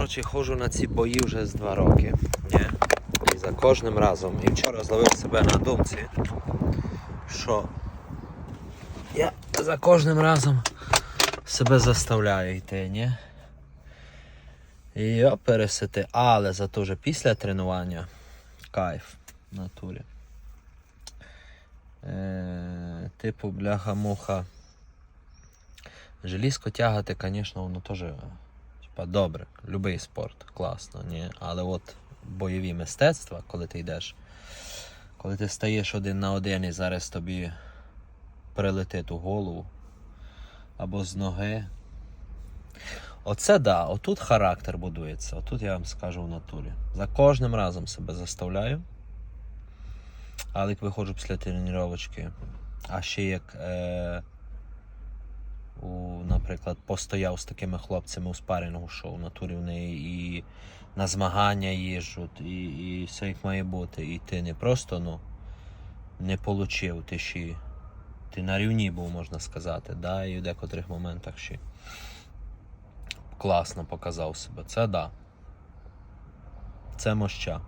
коротше, ходжу на ці бої вже з два роки. Ні? І за кожним разом. І вчора зловив себе на думці, що я за кожним разом себе заставляю йти, ні? І я пересити, але зато вже після тренування кайф в натурі. Е, типу, бляха-муха. Желізко тягати, звісно, воно теж типа, добре. Любий спорт, класно, ні? Але от бойові мистецтва, коли ти йдеш, коли ти стаєш один на один і зараз тобі прилетить у голову або з ноги. Оце да, отут характер будується. Отут я вам скажу в натурі. За кожним разом себе заставляю. Але як виходжу після тренувачки, а ще як, е, у, наприклад, постояв з такими хлопцями у спарингу, що в натурі в неї і на змагання їжджуть, і, і все як має бути. І ти не просто ну, не получив, ти ще ти на рівні був, можна сказати, да, і в декотрих моментах ще класно показав себе. Це да. Це моща.